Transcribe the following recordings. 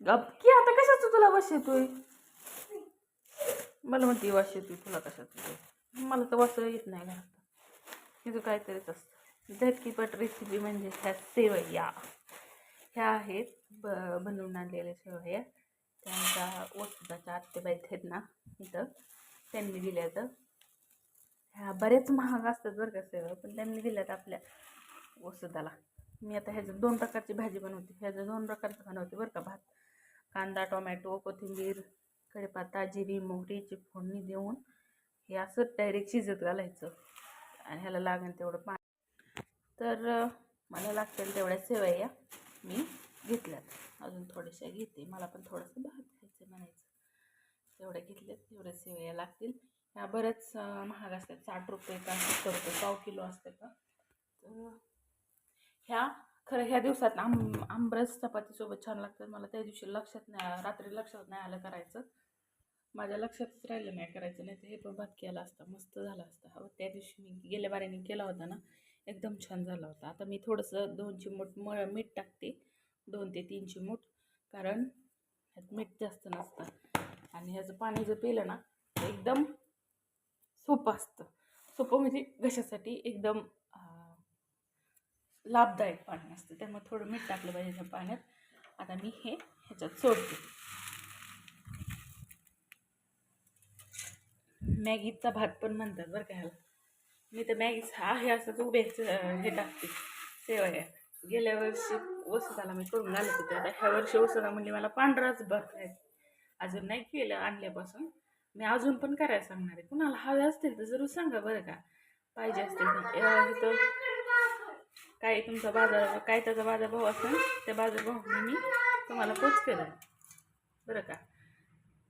गपकी आता कशाचं तुला वास येतोय? मला म्हणते वास येतोय तुला कशाचं येतोय मला तर वास येत नाही घरात. तिथं काहीतरीच असतं. झटकीपट रेसिपी म्हणजे ह्या सेवया ह्या आहेत ब बनवून आणलेल्या सेवया त्यांच्या वस्तूच्या आत्तेबाई आहेत ना इथं. त्यांनी दिल्या तर ह्या बरेच महाग असतात बरं का सेवा पण त्यांनी दिल्यात आपल्या वसुदाला मी आता ह्याचं दोन प्रकारची भाजी बनवते. ह्याचं दोन प्रकारचं बनवते बरं का भात. कांदा टोमॅटो कोथिंबीर कढीपत्ता जिरी मोहरीची फोडणी देऊन हे असं डायरेक्ट शिजत घालायचं. आणि ह्याला लागेल तेवढं पाणी. तर मला लागतील तेवढ्या सेवया मी घेतल्यात. अजून थोड्याशा घेते. मला पण थोडंसं भात खायचं म्हणायचं. तेवढ्या घेतल्यात. तेवढ्या सेवया लागतील. ह्या बऱ्याच महाग असतात. साठ रुपये का सत्तर रुपये पाव किलो असतात का? तर ह्या खरं ह्या दिवसात आंब आंबरस चपातीसोबत छान लागतात. मला त्या दिवशी लक्षात नाही रात्री लक्षात नाही आलं करायचं. माझ्या लक्षातच राहिलं नाही करायचं नाही तर हे पण भात केला असता मस्त झाला असता. हो त्या दिवशी मी गेल्या बारीने केला होता ना एकदम छान झाला होता. आता मी थोडंसं दोन चिमूट म मीठ टाकते. दोन ते तीन चिमूट कारण ह्यात मीठ जास्त नसतं. आणि ह्याचं पाणी जर पिलं ना एकदम सोपं असतं. सोपं म्हणजे घशासाठी एकदम लाभदायक पाणी असतं. त्यामुळे थोडं मीठ टाकलं पाहिजे त्या पाण्यात. आता मी हे ह्याच्यात सोडते. मॅगीचा भात पण म्हणतात बरं का ह्याला. मी तर मॅगीच हा हे असं उभ्याच हे टाकते. सेवया. गेल्या वर्षी वसुदाला मी करून घालत होते. आता ह्या वर्षी वसुदा म्हणजे मला पांढराच भात खायचा अजून नाही केलं आणल्यापासून. मी अजून पण करायला सांगणार आहे. कुणाला हवे असतील तर जरूर सांगा बरं का. पाहिजे असतील तर. काय तुमचा बाजार काय त्याचा बाजारभाव असेल त्या बाजारभावाने मी तुम्हाला पोच करेन. बरं का?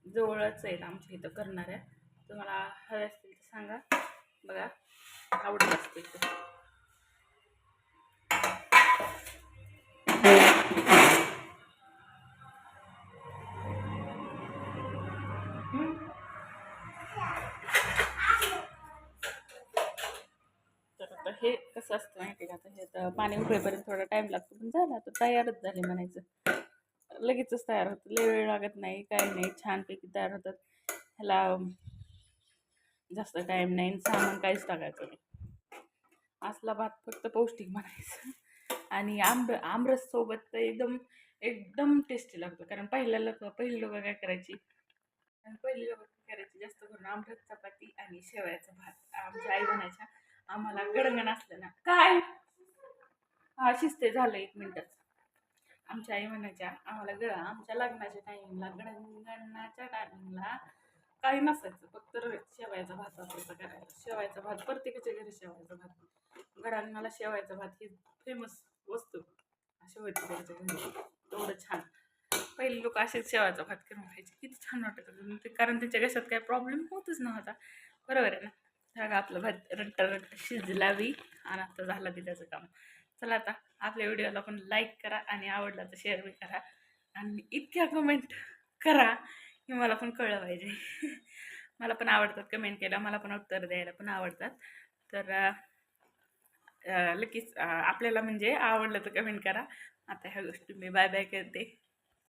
जवळच आहेत आमच्या इथं करणाऱ्या. तुम्हाला हवे असतील तर सांगा. बघा आवडत असते हे कसं असतं माहिती आहे का? आता हे आता पाणी उकळेपर्यंत थोडा टाईम लागतो पण झाला तर तयारच झाले म्हणायचं. लगेचच तयार होतं. लय वेळ लागत नाही काही नाही. छानपैकी तयार होतात. ह्याला जास्त टाईम नाही सामान काहीच टाकायचं नाही. असला भात फक्त पौष्टिक म्हणायचं. आणि आंब आमरस सोबत तर एकदम एकदम टेस्टी लागतो. कारण पहिल्या लोक पहिली लोक काय करायची? पहिली लोक काय करायची? जास्त करून आमरस चपाती आणि शेवयाचा भात. आमच्या आई बनायच्या आम्हाला गडंगण असलं ना. काय? हा शिस्ते झालं एक मिनटच. आमच्या आई म्हणायच्या आम्हाला गळ आमच्या लग्नाच्या टायमिंगला गडंगणाच्या टायमिंगला काही नसायचं. फक्त शेवायचा भात असायचा करायचा. शेवायचा भात प्रत्येकाच्या घरी शेवायचा भात. गडांगणाला शेवायचा भात ही फेमस वस्तू. अशी होती घरी. तेवढं छान. पहिले लोक असेच शेवायचा भात करून खायचे. किती छान वाटत होतं. ते कारण त्याच्या घशात काही प्रॉब्लेम होतच नव्हता. बरोबर आहे ना? सगळं आपलं भात रट्ट रट्ट शिजलावी आणि आता झालं बी त्याचं काम. चला आता आपल्या व्हिडिओला पण लाईक करा आणि आवडला तर शेअर बी करा. आणि इतक्या कमेंट करा की मला पण कळलं पाहिजे. मला पण आवडतात कमेंट केल्या मला पण उत्तर द्यायला पण आवडतात. तर लगेच आपल्याला म्हणजे आवडलं तर कमेंट करा. आता ह्या गोष्टी मी बाय बाय करते.